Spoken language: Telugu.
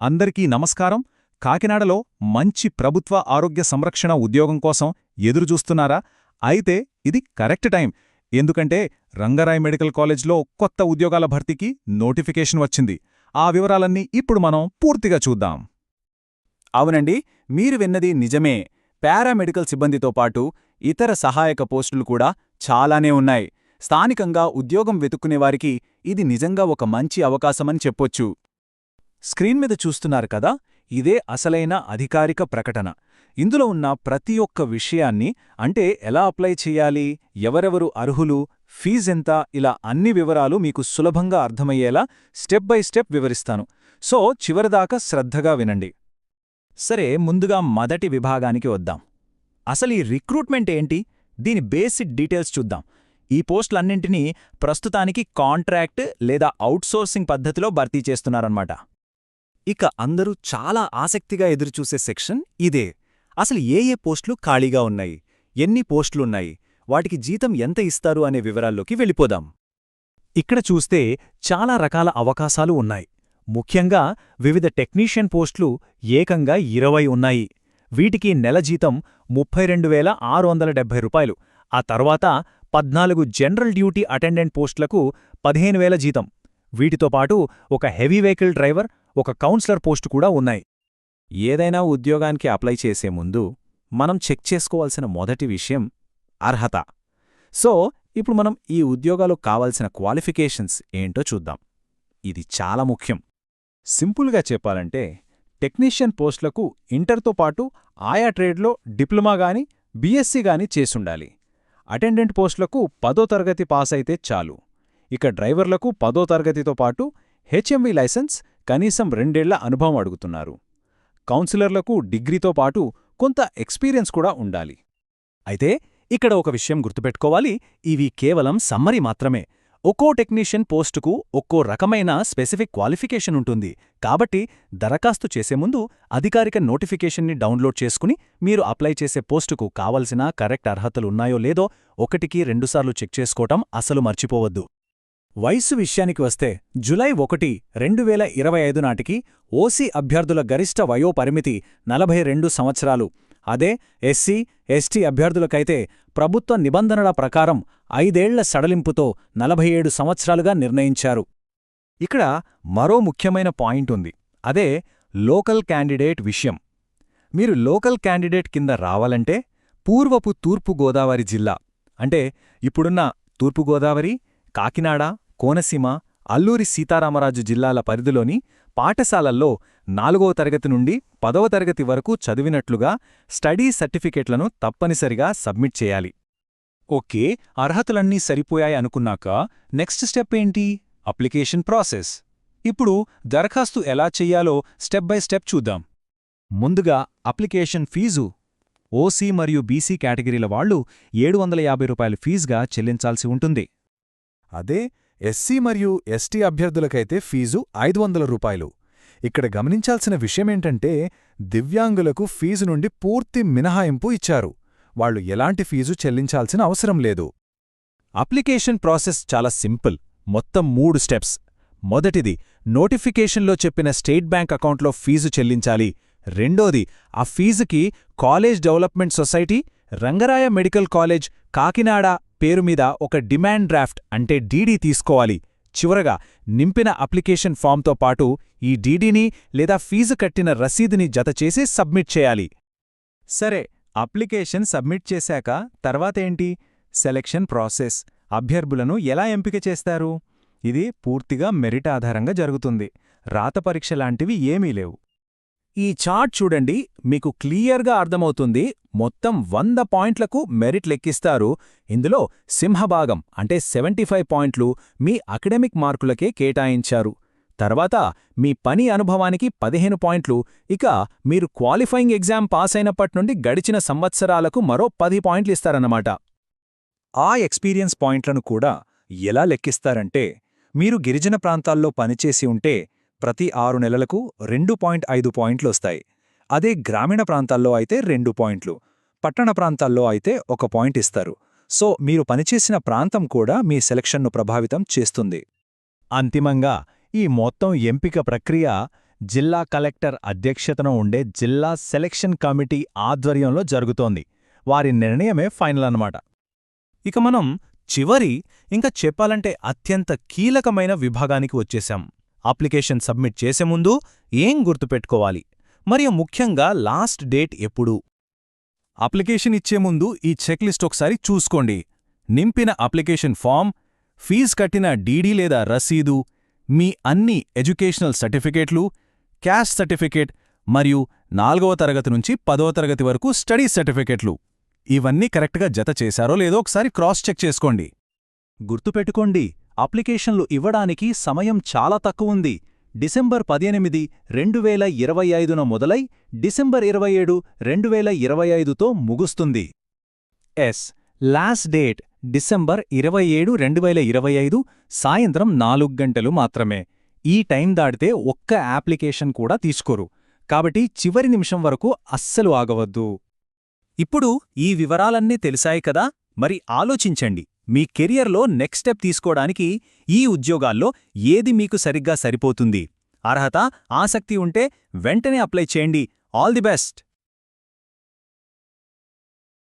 అందరికీ నమస్కారం. కాకినాడలో మంచి ప్రభుత్వ ఆరోగ్య సంరక్షణ ఉద్యోగం కోసం ఎదురుచూస్తున్నారా? అయితే ఇది కరెక్ట్ టైం. ఎందుకంటే రంగరాయ్ మెడికల్ కాలేజ్లో కొత్త ఉద్యోగాల భర్తీకి నోటిఫికేషన్ వచ్చింది. ఆ వివరాలన్నీ ఇప్పుడు మనం పూర్తిగా చూద్దాం. అవునండి మీరు విన్నది నిజమే. పారామెడికల్ సిబ్బందితో పాటు ఇతర సహాయక పోస్టులు కూడా చాలానే ఉన్నాయి. స్థానికంగా ఉద్యోగం వెతుక్కునేవారికి ఇది నిజంగా ఒక మంచి అవకాశమని చెప్పొచ్చు. స్క్రీన్ మీద చూస్తున్నారు కదా ఇదే అసలైన అధికారిక ప్రకటన. ఇందులో ఉన్న ప్రతి ఒక్క విషయాన్ని అంటే ఎలా అప్లై చేయాలి ఎవరెవరు అర్హులు ఫీజెంత ఇలా అన్ని వివరాలు మీకు సులభంగా అర్థమయ్యేలా స్టెప్ బై స్టెప్ వివరిస్తాను. సో చివరిదాకా శ్రద్ధగా వినండి. సరే ముందుగా మొదటి విభాగానికి వద్దాం. అసలు ఈ రిక్రూట్మెంట్ ఏంటి? దీని బేసిక్ డీటెయిల్స్ చూద్దాం. ఈ పోస్టులన్నింటినీ ప్రస్తుతానికి కాంట్రాక్ట్ లేదా అవుట్సోర్సింగ్ పద్ధతిలో భర్తీ చేస్తున్నారన్నమాట. ఇక అందరూ చాలా ఆసక్తిగా ఎదురుచూసే సెక్షన్ ఇదే. అసలు ఏ ఏ పోస్టులు ఖాళీగా ఉన్నాయి? ఎన్ని పోస్టులున్నాయి? వాటికి జీతం ఎంత ఇస్తారు అనే వివరాల్లోకి వెళ్ళిపోదాం. ఇక్కడ చూస్తే చాలా రకాల అవకాశాలు ఉన్నాయి. ముఖ్యంగా వివిధ టెక్నీషియన్ పోస్టులు ఏకంగా ఇరవై ఉన్నాయి. వీటికి నెల జీతం ముప్పై రెండు వేల ఆరు వందల డెబ్బై రూపాయలు. ఆ తర్వాత పద్నాలుగు జనరల్ డ్యూటీ అటెండెంట్ పోస్టులకు పదిహేను వేల జీతం. వీటితో పాటు ఒక హెవీ వెహికల్ డ్రైవర్ ఒక కౌన్సిలర్ పోస్టు కూడా ఉన్నాయి. ఏదైనా ఉద్యోగానికి అప్లై చేసే ముందు మనం చెక్ చేసుకోవాల్సిన మొదటి విషయం అర్హత. సో ఇప్పుడు మనం ఈ ఉద్యోగాలు కావాల్సిన క్వాలిఫికేషన్స్ ఏంటో చూద్దాం. ఇది చాలా ముఖ్యం. సింపుల్గా చెప్పాలంటే టెక్నీషియన్ పోస్టులకు ఇంటర్తో పాటు ఆయా ట్రేడ్లో డిప్లొమా గాని బీఎస్సీ గాని చేసుండాలి. అటెండెంట్ పోస్టులకు పదో తరగతి పాస్ అయితే చాలు. ఇక డ్రైవర్లకు పదో తరగతితో పాటు హెచ్ఎంవి లైసెన్స్ కనీసం రెండేళ్ళ అనుభవం అడుగుతున్నారు. కౌన్సిలర్లకు డిగ్రీతో పాటు కొంత ఎక్స్పీరియన్స్ కూడా ఉండాలి. అయితే ఇక్కడ ఒక విషయం గుర్తుపెట్టుకోవాలి. ఇవి కేవలం సమ్మరి మాత్రమే. ఒక్కో టెక్నీషియన్ పోస్టుకు ఒక్కో రకమైన స్పెసిఫిక్ క్వాలిఫికేషన్ ఉంటుంది. కాబట్టి దరఖాస్తు చేసే ముందు అధికారిక నోటిఫికేషన్ని డౌన్లోడ్ చేసుకుని మీరు అప్లై చేసే పోస్టుకు కావలసిన కరెక్ట్ అర్హతలున్నాయో లేదో ఒకటికి రెండుసార్లు చెక్ చేసుకోవటం అసలు మర్చిపోవద్దు. వయస్సు విషయానికి వస్తే జులై ఒకటి రెండు వేల ఇరవై ఐదు నాటికి ఓసీ అభ్యర్థుల గరిష్ట వయోపరిమితి నలభై రెండు సంవత్సరాలు. అదే ఎస్సీ ఎస్టీ అభ్యర్థులకైతే ప్రభుత్వ నిబంధనల ప్రకారం ఐదేళ్ళ సడలింపుతో నలభై ఏడు సంవత్సరాలుగా నిర్ణయించారు. ఇక్కడ మరో ముఖ్యమైన పాయింట్ ఉంది. అదే లోకల్ క్యాండిడేట్ విషయం. మీరు లోకల్ క్యాండిడేట్ కింద రావాలంటే పూర్వపు తూర్పుగోదావరి జిల్లా అంటే ఇప్పుడున్న తూర్పుగోదావరి కాకినాడ కోనసీమ అల్లూరి సీతారామరాజు జిల్లాల పరిధిలోని పాఠశాలల్లో నాలుగవ తరగతి నుండి పదవ తరగతి వరకు చదివినట్లుగా స్టడీ సర్టిఫికేట్లను తప్పనిసరిగా సబ్మిట్ చేయాలి. ఓకే అర్హతలన్నీ సరిపోయాయి అనుకున్నాక నెక్స్ట్ స్టెప్ ఏంటి? Application process. ఇప్పుడు దరఖాస్తు ఎలా చెయ్యాలో స్టెప్ బై స్టెప్ చూద్దాం. ముందుగా అప్లికేషన్ ఫీజు. ఓసీ మరియు బీసీ కేటగిరీల వాళ్ళు ఏడు వందల యాభై రూపాయల ఫీజుగా చెల్లించాల్సి ఉంటుంది. అదే ఎస్సీ మరియు ఎస్టీ అభ్యర్థులకైతే ఫీజు ఐదు వందల రూపాయలు. ఇక్కడ గమనించాల్సిన విషయమేంటంటే దివ్యాంగులకు ఫీజు నుండి పూర్తి మినహాయింపు ఇచ్చారు. వాళ్ళు ఎలాంటి ఫీజు చెల్లించాల్సిన అవసరం లేదు. అప్లికేషన్ ప్రాసెస్ చాలా సింపుల్. మొత్తం మూడు స్టెప్స్. మొదటిది నోటిఫికేషన్లో చెప్పిన స్టేట్ బ్యాంక్ అకౌంట్లో ఫీజు చెల్లించాలి. రెండోది ఆ ఫీజుకి college development society Rangaraya medical college Kakinada పేరు మీద ఒక డిమాండ్ డ్రాఫ్ట్ అంటే డీడీ తీసుకోవాలి. చివరగా నింపిన అప్లికేషన్ ఫామ్తో పాటు ఈ డీడీని లేదా ఫీజు కట్టిన రసీదుని జతచేసి సబ్మిట్ చేయాలి. సరే అప్లికేషన్ సబ్మిట్ చేశాక తర్వాతేంటి సెలెక్షన్ ప్రాసెస్. అభ్యర్థులను ఎలా ఎంపిక చేస్తారు? ఇది పూర్తిగా మెరిట్ ఆధారంగా జరుగుతుంది. రాత పరీక్ష లాంటివి ఏమీ లేవు. ఈ చార్ట్ చూడండి మీకు క్లియర్గా అర్థమవుతుంది మొత్తం వంద పాయింట్లకు మెరిట్ లెక్కిస్తారు. ఇందులో సింహభాగం అంటే సెవెంటీ పాయింట్లు మీ అకడమిక్ మార్కులకే కేటాయించారు. తర్వాత మీ పని అనుభవానికి పదిహేను పాయింట్లు ఇక మీరు క్వాలిఫైయింగ్ ఎగ్జామ్ పాస్ అయినప్పటి నుండి గడిచిన సంవత్సరాలకు మరో పది పాయింట్లు ఇస్తారన్నమాట. ఆ ఎక్స్పీరియన్స్ పాయింట్లను కూడా ఎలా లెక్కిస్తారంటే మీరు గిరిజన ప్రాంతాల్లో పనిచేసి ఉంటే ప్రతి ఆరు నెలలకు రెండు పాయింట్ ఐదు పాయింట్లు వస్తాయి. అదే గ్రామీణ ప్రాంతాల్లో అయితే రెండు పాయింట్లు పట్టణ ప్రాంతాల్లో అయితే ఒక పాయింట్ ఇస్తారు. సో మీరు పనిచేసిన ప్రాంతం కూడా మీ సెలక్షన్ను ప్రభావితం చేస్తుంది. అంతిమంగా ఈ మొత్తం ఎంపిక ప్రక్రియ జిల్లా కలెక్టర్ అధ్యక్షతన ఉండే జిల్లా సెలక్షన్ కమిటీ ఆధ్వర్యంలో జరుగుతోంది. వారి నిర్ణయమే ఫైనల్ అన్నమాట. ఇక మనం చివరి ఇంకా చెప్పాలంటే అత్యంత కీలకమైన విభాగానికి వచ్చేశాం. అప్లికేషన్ సబ్మిట్ చేసే ముందు ఏం గుర్తుపెట్టుకోవాలి? మరియు ముఖ్యంగా లాస్ట్ డేట్ ఎప్పుడు? అప్లికేషన్ ఇచ్చే ముందు ఈ చెక్ లిస్ట్ ఒకసారి చూసుకోండి. నింపిన అప్లికేషన్ ఫామ్ ఫీజు కట్టిన డీడీ లేదా రసీదు మీ అన్ని ఎడ్యుకేషనల్ సర్టిఫికేట్లు క్యాష్ సర్టిఫికేట్ మరియు నాలుగవ తరగతి నుంచి పదవ తరగతి వరకు స్టడీ సర్టిఫికేట్లు. ఇవన్నీ కరెక్ట్గా జత చేశారో లేదో ఒకసారి క్రాస్ చెక్ చేసుకోండి. గుర్తుపెట్టుకోండి. అప్లికేషన్లు ఇవ్వడానికి సమయం చాలా తక్కువుంది డిసెంబర్ పద్దెనిమిది రెండు వేల ఇరవై ఐదున మొదలై డిసెంబర్ ఇరవై ఏడు రెండు వేల ఇరవై ఐదుతో ముగుస్తుంది. ఎస్. లాస్ట్ డేట్ డిసెంబర్ ఇరవై ఏడు రెండు వేల ఇరవై ఐదు సాయంత్రం నాలుగు గంటలు మాత్రమే. ఈ టైం దాటితే ఒక్క అప్లికేషన్ కూడా తీసుకోరు. కాబట్టి చివరి నిమిషం వరకు అస్సలు ఆగవద్దు. ఇప్పుడు ఈ వివరాలన్నీ తెలిసాయి కదా? మరి ఆలోచించండి. మీ కెరియర్లో నెక్స్ట్ స్టెప్ తీసుకోవడానికి ఈ ఉద్యోగాల్లో ఏది మీకు సరిగ్గా సరిపోతుంది? అర్హత ఆసక్తి ఉంటే వెంటనే అప్లై చేయండి. All the best!